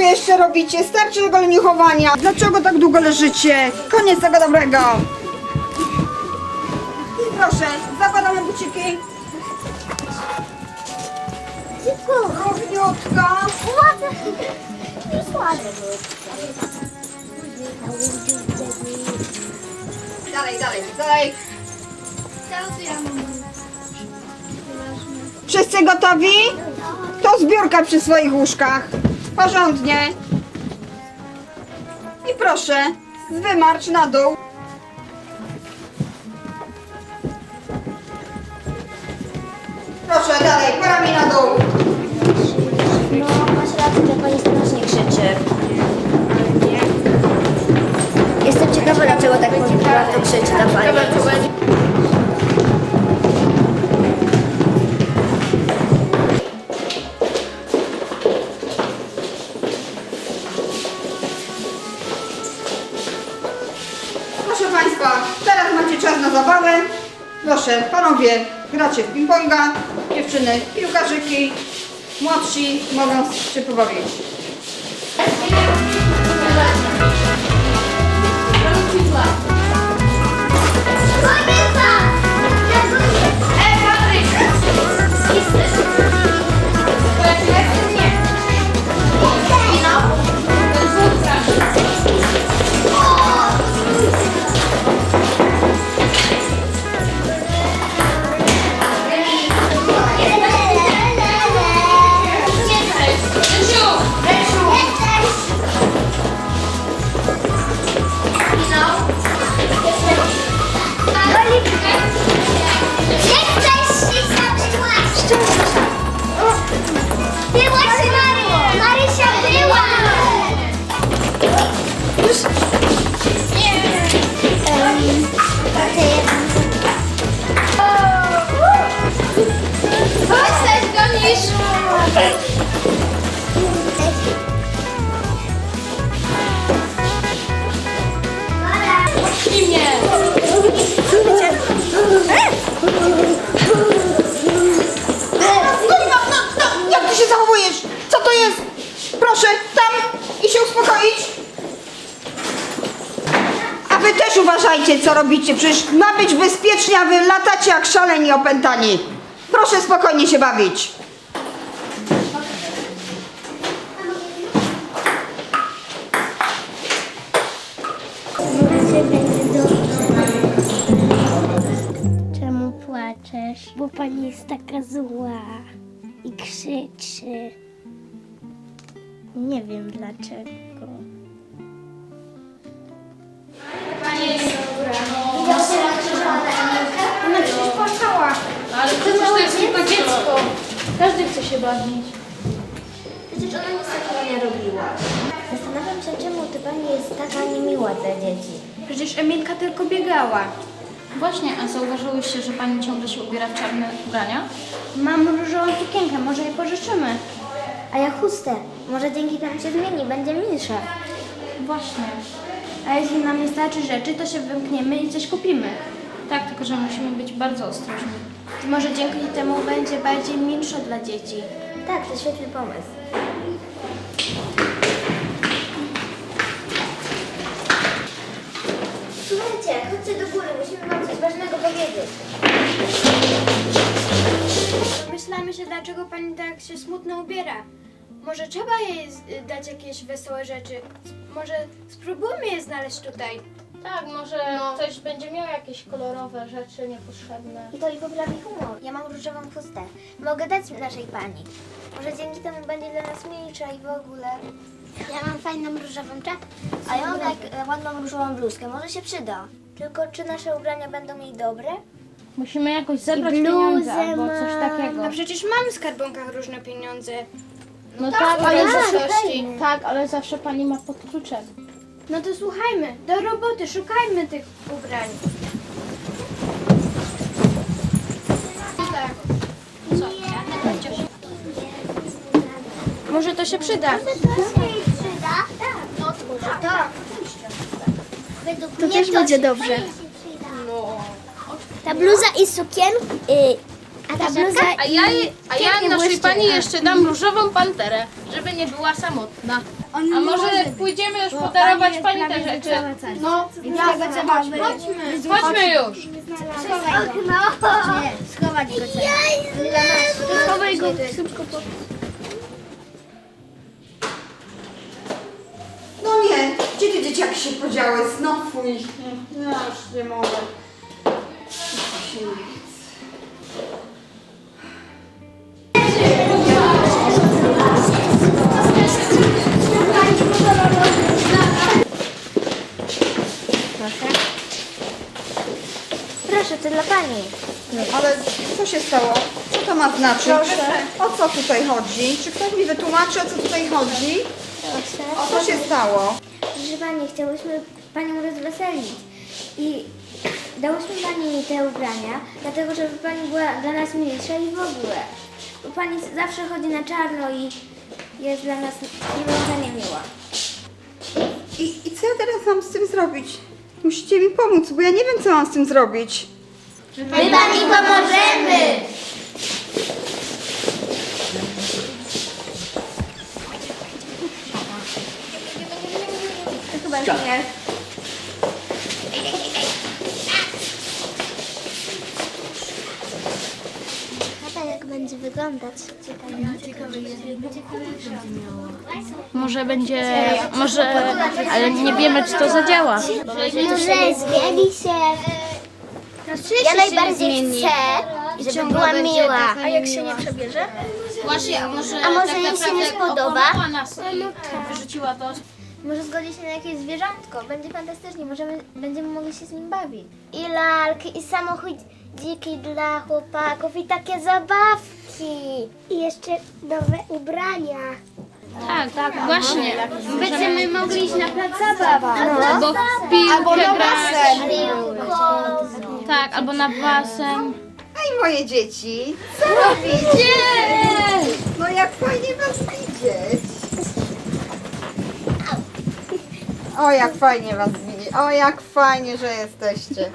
tu jeszcze robicie? Starczy tego leniuchowania. Dlaczego tak długo leżycie? Koniec tego dobrego. I proszę, zakładamy buciki. Równiutko. Dalej, dalej, dalej. Wszyscy gotowi? To zbiórka przy swoich łóżkach. Porządnie. I proszę, wymarcz na dół. Proszę, dalej, parami na dół. No, masz rację, że pani strasznie krzyczy. Jestem ciekawa, dlaczego tak bardzo krzyczy na pani. Panowie, gracie w ping-ponga, dziewczyny, piłkarzyki, młodsi mogą się pobawić. Była No, no, no, no, jak ty się zachowujesz? Co to jest? Proszę, tam i się uspokoić. A wy też uważajcie, co robicie. Przecież ma być bezpiecznie, a wy latacie jak szaleni opętani. Proszę spokojnie się bawić. Jest taka zła i krzyczy. Nie wiem dlaczego. Ona przecież płakała. Ale przecież to jest tylko dziecko. Każdy chce się bawić. Przecież ona nic takiego nie robiła. Zastanawiam się, czemu ty pani jest taka niemiła dla dzieci. Przecież Emilka tylko biegała. Właśnie, a zauważyłyście, że pani ciągle się ubiera w czarne ubrania? Mam różową sukienkę, może jej pożyczymy. A ja chustę. Może dzięki temu się zmieni, będzie milsza. Właśnie. A jeśli nam nie starczy rzeczy, to się wymkniemy i coś kupimy. Tak, tylko że musimy być bardzo ostrożni. Może dzięki temu będzie bardziej milsza dla dzieci. Tak, to świetny pomysł. Myślamy się, dlaczego pani tak się smutno ubiera. Może trzeba jej z- dać jakieś wesołe rzeczy. Może spróbujmy je znaleźć tutaj. Tak, może ktoś będzie miał jakieś kolorowe rzeczy niepotrzebne. I to i poprawi humor. Ja mam różową chustę. Mogę dać naszej pani. Może dzięki temu będzie dla nas milsza i w ogóle. Ja mam fajną różową czapkę. A ja mam jak e, ładną różową bluzkę, może się przyda. Tylko czy nasze ubrania będą jej dobre? Musimy jakoś zebrać bluzę pieniądze albo mam. coś takiego. A przecież mamy w skarbonkach różne pieniądze. No tak, ale tak, zawsze, fajnie. tak, ale zawsze pani ma pod kluczem. No to słuchajmy, do roboty, szukajmy tych ubrań. Tak. Może to się przyda. To się jej przyda? Tak. Może tak. Według To też będzie dobrze. Ta bluza i sukien, y, a ta bluza A ja, a ja Pięknie naszej błyszczy. pani jeszcze dam różową panterę, żeby nie była samotna. A może pójdziemy już podarować pani te rzeczy? No, chodźmy. Już. schować go. Schowaj go szybko. No nie, gdzie te dzieciaki się podziały? Znowu ich. nie- Ja już nie mogę. Chce. Proszę, to dla pani. Ale co się stało? Co to ma znaczyć? O co tutaj chodzi? Czy ktoś mi wytłumaczy, o co tutaj chodzi? O co się stało? Pani, chciałyśmy panią rozweselić i dałyśmy pani te ubrania, dlatego żeby pani była dla nas milsza i w ogóle. Bo pani zawsze chodzi na czarno i jest dla nas niebywale niemiła. I, I co ja teraz mam z tym zrobić? Musicie mi pomóc, bo ja nie wiem, co mam z tym zrobić. My pani pomożemy! Chyba nie. Tata jak będzie wyglądać. Może będzie, może, ale nie wiemy, czy to zadziała. Może zmieni się. Ja najbardziej chcę, żeby była miła. A jak się nie przebierze? Właśnie, a może, A może jej się nie spodoba? okłamała nas i wyrzuciła to. Może zgodzi się na jakieś zwierzątko. Będzie fantastycznie. Możemy, będziemy mogli się z nim bawić. I lalki, i samochodziki dla chłopaków, i takie zabawki. I jeszcze nowe ubrania. Tak, tak, właśnie. Będziemy mogli iść na plac zabaw. Albo w piłkę grać. Tak, albo na basen. Ej, moje dzieci, co robicie? No jak fajnie was widzieć. O, jak fajnie was widzieć. O, jak fajnie, że jesteście.